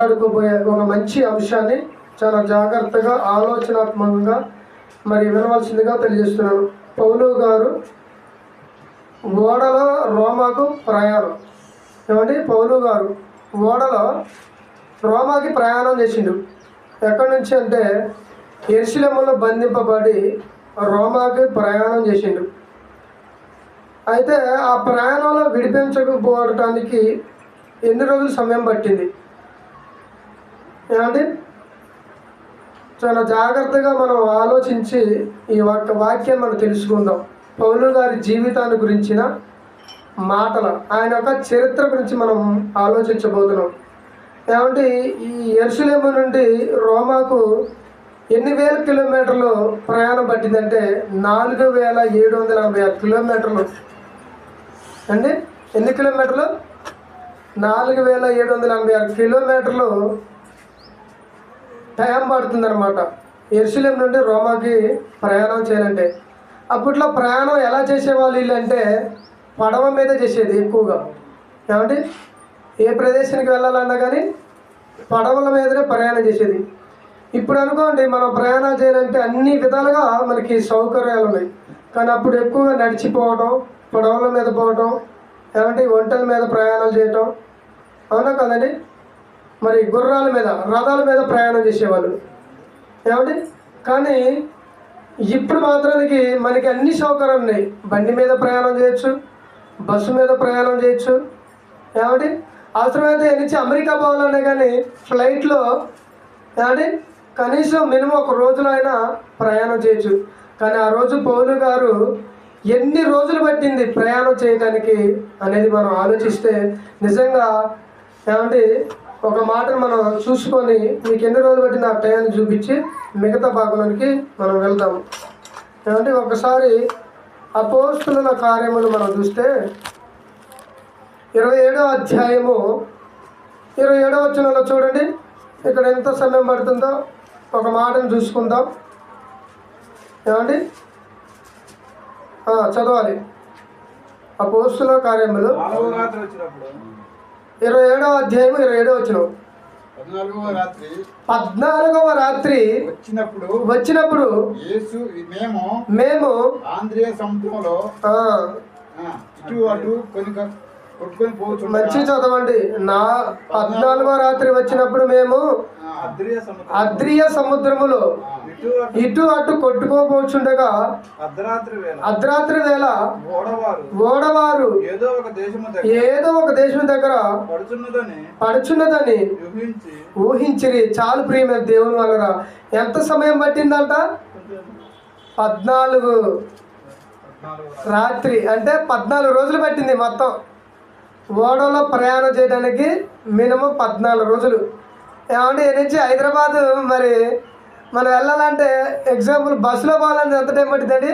మాట్లాడుకోబోయే ఒక మంచి అంశాన్ని చాలా జాగ్రత్తగా ఆలోచనాత్మకంగా మరి వినవలసిందిగా తెలియజేస్తున్నాను. పౌలు గారు ఓడలో రోమాకు ప్రయాణం. ఏమండి? పౌలు గారు ఓడలో రోమాకి ప్రయాణం చేసిండు. ఎక్కడి నుంచి అంటే ఎరుశలేములో బంధింపబడి రోమాకి ప్రయాణం చేసిండు. అయితే ఆ ప్రయాణంలో విడిపించకపోవడానికి ఎన్ని రోజులు సమయం పట్టింది? ఏమండి? చాలా జాగ్రత్తగా మనం ఆలోచించి ఈ ఒక్క వాక్యం మనం తెలుసుకుందాం. పౌలు గారి జీవితాన్ని గురించిన మాటల. ఆయన యొక్క చరిత్ర గురించి మనం ఆలోచించబోతున్నాం. ఏమంటే ఈ ఎరుసలేము నుండి రోమాకు ఎన్ని వేల కిలోమీటర్లు ప్రయాణం పట్టిందంటే నాలుగు వేల ఏడు వందల యాభై ఆరు కిలోమీటర్లు. అండి ఎన్ని కిలోమీటర్లు? నాలుగు వేల ఏడు వందల ఎనభై ఆరు కిలోమీటర్లు టైం పడుతుందన్నమాట. ఎరుసలేం నుండి రోమాకి ప్రయాణం చేయాలంటే. అప్పట్లో ప్రయాణం ఎలా చేసేవాళ్ళు వీళ్ళంటే పడవ మీద చేసేది ఎక్కువగా. ఏమంటే ఏ ప్రదేశానికి వెళ్ళాలన్నా కానీ పడవల మీదనే ప్రయాణం చేసేది. ఇప్పుడు అనుకోండి మనం ప్రయాణం చేయాలంటే అన్ని విధాలుగా మనకి సౌకర్యాలు ఉన్నాయి. కానీ అప్పుడు ఎక్కువగా నడిచిపోవడం పడవల మీద పోవడం ఏమంటే ఒంటల మీద ప్రయాణాలు చేయటం. అవునా కదండి? మరి గుర్రాల మీద రథాల మీద ప్రయాణం చేసేవాళ్ళు. ఏమండి? కానీ ఇప్పుడు మాత్రానికి మనకి అన్ని సౌకర్యాలు ఉన్నాయి. బండి మీద ప్రయాణం చేయొచ్చు బస్సు మీద ప్రయాణం చేయొచ్చు. ఏమండి? అవసరమైతే నుంచి అమెరికా పోవాలన్నా కానీ ఫ్లైట్లో ఏమండి? కనీసం మినిమం ఒక రోజులో అయినా ప్రయాణం చేయొచ్చు. కానీ ఆ రోజు పౌలు గారు ఎన్ని రోజులు పట్టింది ప్రయాణం చేయడానికి అనేది మనం ఆలోచిస్తే నిజంగా ఏమంటే ఒక మాటను మనం చూసుకొని మీకు ఎన్ని రోజులు బట్టి ఆ టైం చూపించి మిగతా భాగంలోనికి మనం వెళ్తాము. ఏమంటే ఒకసారి అపోస్తుల కార్యములు మనం చూస్తే ఇరవై ఏడో అధ్యాయము ఇరవై ఏడో వచ్చినలో చూడండి. ఇక్కడ ఎంత సమయం పడుతుందో ఒక మాటను చూసుకుందాం. ఏమండి? ఆ, చదవాలి. అపోస్తుల కార్యములు. ఇరవై ఏడో అధ్యాయం ఇరవై ఏడో వచ్చిన పద్నాలుగవ రాత్రి వచ్చినప్పుడు వచ్చినప్పుడు మేము మేము ఆంధ్రియ సముద్రంలో ఇటు అటు కొట్టుకొని పోవచ్చు. మంచి చదవండి. నా పద్నాలుగవ రాత్రి వచ్చినప్పుడు మేము అద్రియ సముద్రం అద్రియ సముద్రములో ఇటు అటు కొట్టుకోపోచుండగా అర్ధరాత్రి వేళ. ఓడవారు. ఏదో ఒక దేశం దగ్గర పడుచున్నదని పడుచున్నదని ఊహించి. ఊహించిరి. చాలు ప్రియమైన దేవుని వలన ఎంత సమయం పట్టిందంట? పద్నాలుగు రాత్రి. అంటే పద్నాలుగు రోజులు పట్టింది మొత్తం. ఓడలో ప్రయాణం చేయడానికి మినిమం పద్నాలుగు రోజులు. ఏమంటే ఈ నుంచి హైదరాబాద్ మరి మనం వెళ్ళాలంటే ఎగ్జాంపుల్ బస్సులో పోవాలంటే ఎంత టైం పట్టిందండి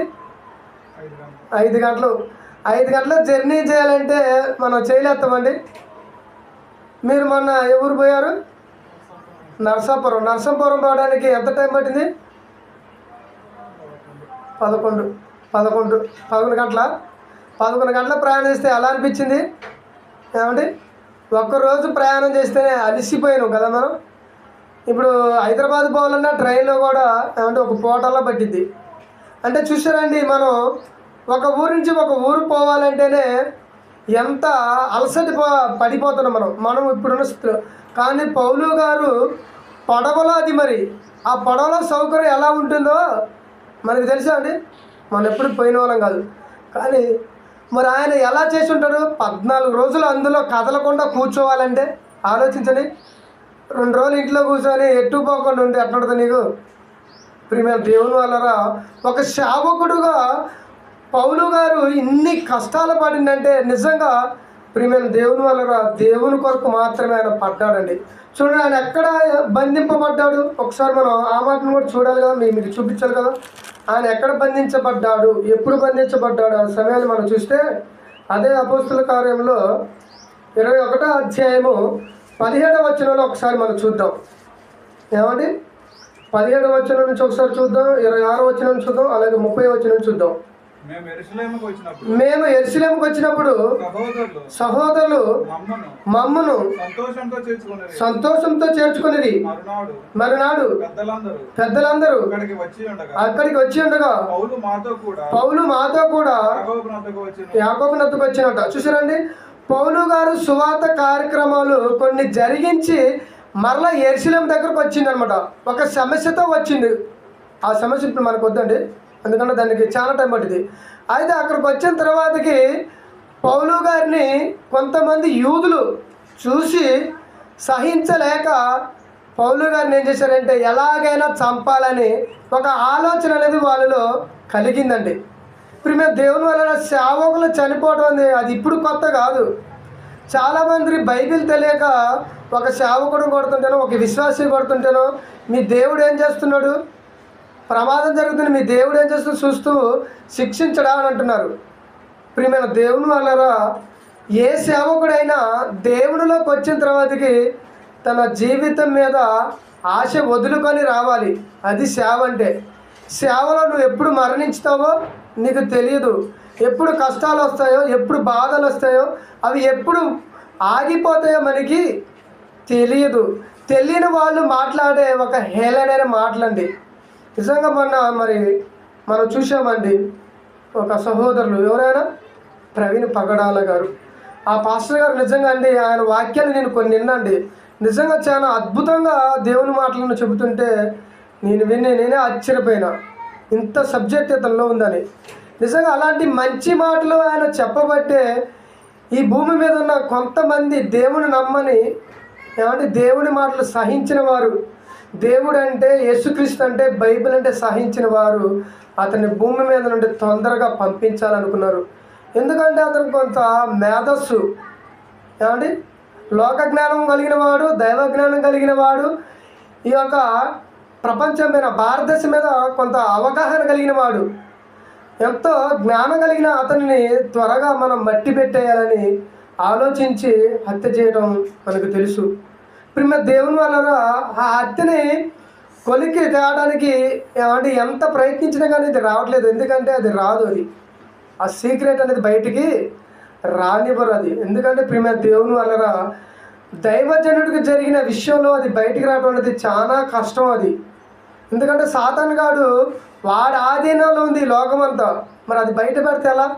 ఐదు గంటలు. ఐదు గంటలు ఐదు గంటలు జర్నీ చేయాలంటే మనం చేయలేస్తామండి. మీరు మొన్న ఏ ఊరు పోయారు? నర్సాపురం. నరసాపురం పోవడానికి ఎంత టైం పట్టింది? పదకొండు. పదకొండు. పదకొండు గంటల? పదకొండు గంటల ప్రయాణిస్తే ఎలా అనిపించింది? ఏమండి? ఒక్కరోజు ప్రయాణం చేస్తేనే అలిసిపోయాను కదా మనం? ఇప్పుడు హైదరాబాద్ పోవాలన్నా ట్రైన్లో కూడా ఏమంటే ఒక పూటల్లో పట్టింది అంటే చూసారండి మనం ఒక ఊరు నుంచి ఒక ఊరు పోవాలంటేనే ఎంత అలసటి పో పడిపోతున్నాం మనం. మనం ఇప్పుడున్న స్థితిలో. కానీ పౌలు గారు పడవలో అది మరి. ఆ పడవలో సౌకర్యం ఎలా ఉంటుందో మనకు తెలుసా అండి? మనం ఎప్పుడు పోయిన వాళ్ళం కాదు. కానీ మరి ఆయన ఎలా చేసి ఉంటాడు పద్నాలుగు రోజులు అందులో కదలకుండా కూర్చోవాలంటే ఆలోచించండి. రెండు రోజులు ఇంట్లో కూర్చొని ఎట్టు పోకుండా ఉంటే ఎట్లుంటుంది నీకు? ప్రియమైన దేవుని వల్లరా ఒక శావకుడుగా పౌలు గారు ఇన్ని కష్టాలు పడిందంటే నిజంగా ప్రియమైన దేవుని వల్లరా దేవుని కొరకు మాత్రమే ఆయన పడ్డాడండి. చూడండి ఆయన ఎక్కడ బంధింపబడ్డాడు? ఒకసారి మనం ఆ మాటను కూడా చూడాలి కదా మీకు చూపించాలి కదా. ఆయన ఎక్కడ బంధించబడ్డాడు? ఎప్పుడు బంధించబడ్డాడు? ఆ సమయాన్ని మనం చూస్తే అదే అపోస్తుల కార్యంలో ఇరవై ఒకటో అధ్యాయము పదిహేడవ వచనంలో ఒకసారి మనం చూద్దాం. ఏమండి? పదిహేడు వచనం నుంచి ఒకసారి చూద్దాం ఇరవై ఆరు వచనం నుంచి చూద్దాం అలాగే ముప్పై వచ్చిన నుంచి చూద్దాం. మేము ఎరుసలేముకు వచ్చినప్పుడు మేము ఎరుసలేంకి వచ్చినప్పుడు సహోదరులు మమ్మను సంతోషంతో చేర్చుకునేది మరునాడు పెద్దలందరూ అక్కడికి వచ్చి ఉండగా పౌలు మాతో కూడా యాకోబు నద్దుకు వచ్చినట్ట. చూసారండి? పౌలు గారు సువార్త కార్యక్రమాలు కొన్ని జరిగించి మరలా ఎరుసలేం దగ్గరకు వచ్చింది అనమాట ఒక సమస్యతో వచ్చింది ఆ సమస్య ఇప్పుడు మనకు వద్దండి. ఎందుకంటే దానికి చాలా టైం పట్టింది. అయితే అక్కడికి వచ్చిన తర్వాతకి పౌలు గారిని కొంతమంది యూదులు చూసి సహించలేక పౌలు గారిని ఏం చేశారంటే ఎలాగైనా చంపాలని ఒక ఆలోచన అనేది వాళ్ళలో కలిగిందండి. ఇప్పుడు మేము దేవుని వలన సేవకులు చనిపోవడం అనేది అది ఇప్పుడు కొత్త కాదు. చాలామంది బైబిల్ తెలియక ఒక సేవకుడు కొడుతుంటేనో ఒక విశ్వాసం కొడుతుంటేనో మీ దేవుడు ఏం చేస్తున్నాడు? ప్రమాదం జరుగుతుంది. మీ దేవుడు ఏం చేస్తూ చూస్తూ శిక్షించడా అని అంటున్నారు. ప్రియమైన దేవుని వాళ్ళరా ఏ సేవకుడైనా దేవునిలోకి వచ్చిన తర్వాతకి తన జీవితం మీద ఆశ వదులుకొని రావాలి. అది సేవ అంటే. సేవలో నువ్వు ఎప్పుడు మరణించుతావో నీకు తెలియదు. ఎప్పుడు కష్టాలు వస్తాయో ఎప్పుడు బాధలు వస్తాయో అవి ఎప్పుడు ఆగిపోతాయో మనకి తెలియదు. తెలియని వాళ్ళు మాట్లాడే ఒక హేళనైన మాటలండి. నిజంగా మొన్న మరి మనం చూసామండి ఒక సహోదరులు ఎవరైనా ప్రవీణ్ పగడాల గారు. ఆ పాస్టర్ గారు నిజంగా అండి ఆయన వాక్యాలు నేను కొన్ని విన్నండి. నిజంగా చాలా అద్భుతంగా దేవుని మాటలను చెబుతుంటే నేను విని నేనే ఆశ్చర్యపోయినా. ఇంత సబ్జెక్ట్ ఇతనిలో ఉందని. నిజంగా అలాంటి మంచి మాటలు ఆయన చెప్పబట్టే ఈ భూమి మీద ఉన్న కొంతమంది దేవుని నమ్మని ఏమంటే దేవుని మాటలు సహించిన వారు దేవుడు అంటే యేసుక్రీస్తు అంటే బైబిల్ అంటే సహించిన వారు అతన్ని భూమి మీద నుండి తొందరగా పంపించాలనుకున్నారు. ఎందుకంటే అతను కొంత మేధస్సు. ఏమండి? లోక జ్ఞానం కలిగిన వాడు దైవ జ్ఞానం కలిగిన వాడు ఈ యొక్క ప్రపంచం మీద భారతదేశం మీద కొంత అవగాహన కలిగిన వాడు ఎంతో జ్ఞానం కలిగిన అతనిని త్వరగా మనం మట్టి పెట్టేయాలని ఆలోచించి హత్య చేయడం మనకు తెలుసు. ఇప్పుడు మన దేవుని వల్ల ఆ హత్యని కొలికి తేవడానికి ఏమంటే ఎంత ప్రయత్నించినా కానీ ఇది రావట్లేదు. ఎందుకంటే అది రాదు అది. ఆ సీక్రెట్ అనేది బయటికి రానివ్వరు అది. ఎందుకంటే ప్రిమ దేవుని వల్లరా దైవజనుడికి జరిగిన విషయంలో అది బయటికి రావడం అనేది చాలా కష్టం అది. ఎందుకంటే సాతాన్ గాడు వాడి ఆధీనంలో ఉంది లోకమంతా. మరి అది బయట పెడితే ఎలా?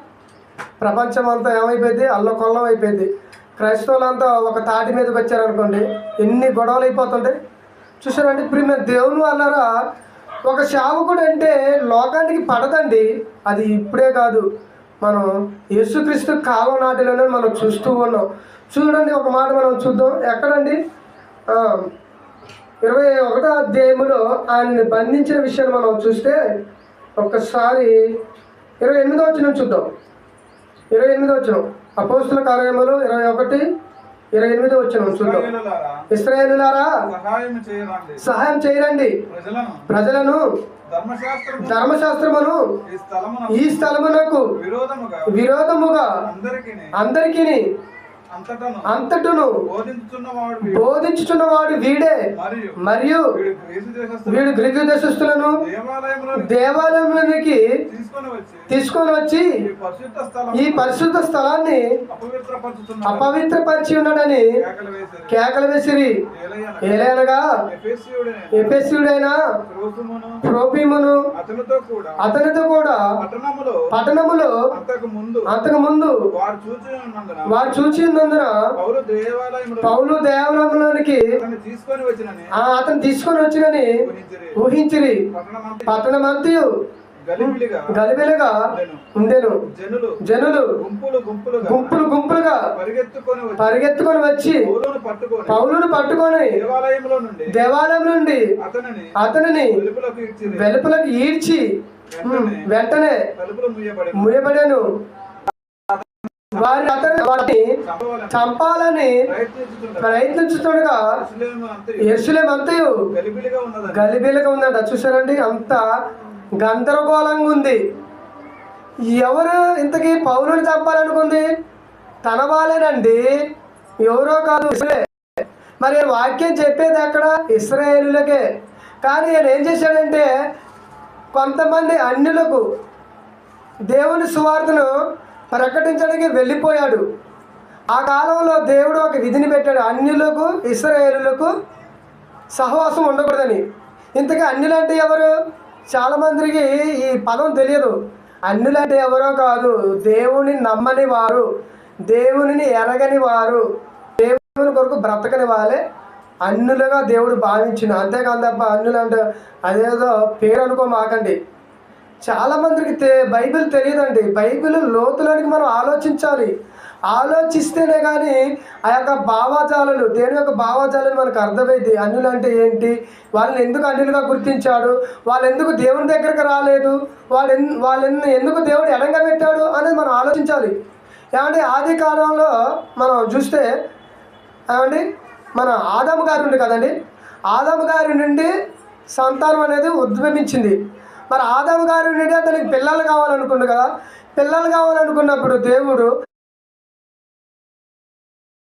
ప్రపంచం అంతా ఏమైపోయింది? అల్లకొల్లం అయిపోయింది. క్రైస్తవులంతా ఒక తాటి మీదకి వచ్చారనుకోండి ఎన్ని గొడవలు అయిపోతుంటాయి చూసారండి ప్రిమే దేవుని వల్లరా ఒక సేవకుడు అంటే లోకానికి పడదండి అది ఇప్పుడే కాదు. మనం యేసుక్రీస్తు కాలం నాటిలోనే మనం చూస్తూ ఉన్నాం. చూడండి ఒక మాట మనం చూద్దాం. ఎక్కడండి? ఇరవై ఒకటో అధ్యాయంలో ఆయన్ని బంధించిన విషయాన్ని మనం చూస్తే ఒక్కసారి ఇరవై ఎనిమిదో వచ్చిన చూద్దాం. ఇరవై ఎనిమిదో వచ్చినాం అపోస్తుల కార్యములు ఇరవై ఒకటి ఇరవై ఎనిమిదో వచ్చిన చూద్దాం ఇస్రాయేలులారా సహాయం చేయరండి. ప్రజలను ప్రజలను ధర్మశాస్త్రం ధర్మశాస్త్రమును ఈ స్థలమున ఈ స్థలమునకు విరోధముగా అందరికీ అంతటను బోధించుచున్నవాడు వీడు. మరియు వీడు గ్రీకు దేశస్థులను దేవాలయంలో దేవాలయంలోనికి తీసుకొని వచ్చి ఈ పరిశుద్ధ స్థలాన్ని అపవిత్రపరిచి ఉన్నాడని కేకలు వేసిరి. ఏలైనగా ఎఫెసీయుడైన ప్రోపిమును అతనితో కూడా పట్టణములో అంతకు ముందు వారు చూచి ఉన్నందున దేవాలయంలో పౌలు దేవాలయంలోనికి అతను తీసుకొని వచ్చినని ఊహించిరి. పట్టణమంతయు. గలిబిలిగా ఉండెను. జనులు గుంపులు గుంపులుగా గుంపులు గుంపులుగా పరిగెత్తుకొని వచ్చి పౌలును పట్టుకొని దేవాలయం నుండి అతనిని వెలుపులకు ఈడ్చి వెంటనే ముయబడెను. వారి అతని వాటిని చంపాలని ప్రయత్నించుతుండగా ప్రయత్నించుతుండగా యెరూషలేము అంతయు గలిబిలిగా ఉందంట చూసారండి అంత గందరగోళంగా ఉంది. ఎవరు ఇంతకీ పౌరుని చంపాలనుకుంది? తన వాళ్ళేనండి. ఎవరో కాదు. మరి వాక్యం చెప్పేది అక్కడ? ఇస్రాయేలులకే. కానీ నేను ఏం చేశాడంటే కొంతమంది అన్యులకు దేవుని సువార్తను ప్రకటించడానికి వెళ్ళిపోయాడు. ఆ కాలంలో దేవుడు ఒక విధిని పెట్టాడు. అన్యులకు ఇస్రాయేలులకు సహవాసం ఉండకూడదని. ఇంతకీ అన్యులంటే ఎవరు? చాలామందికి ఈ పదం తెలియదు. అన్యులంటే ఎవరో కాదు. దేవుని నమ్మని వారు దేవునిని ఎరగని వారు దేవుని కొరకు బ్రతకని వాళ్ళే అన్నులుగా దేవుడు భావించిన. అంతేకాదు తప్ప అన్నులు అంటే అదేదో పేరు అనుకో మాకండి చాలా మందికి తె బైబిల్ తెలియదండి. బైబిల్ లోతులోనికి మనం ఆలోచించాలి. ఆలోచిస్తేనే కానీ ఆ యొక్క భావాజాలను దేని యొక్క భావాజాలను మనకు అర్థమైంది. అన్యులు అంటే ఏంటి? వాళ్ళని ఎందుకు అన్యులుగా గుర్తించాడు? వాళ్ళు ఎందుకు దేవుని దగ్గరకు రాలేదు? వాళ్ళు వాళ్ళని ఎందుకు దేవుడు ఎడంగా పెట్టాడు అనేది మనం ఆలోచించాలి. ఏమంటే ఆది కాలంలో మనం చూస్తే ఏమండి? మన ఆదాము గారు ఉండి కదండి? ఆదాము గారి నుండి సంతానం అనేది ఉద్భవించింది. మరి ఆదాము గారు అతనికి పిల్లలు కావాలనుకుండు కదా. పిల్లలు కావాలనుకున్నప్పుడు దేవుడు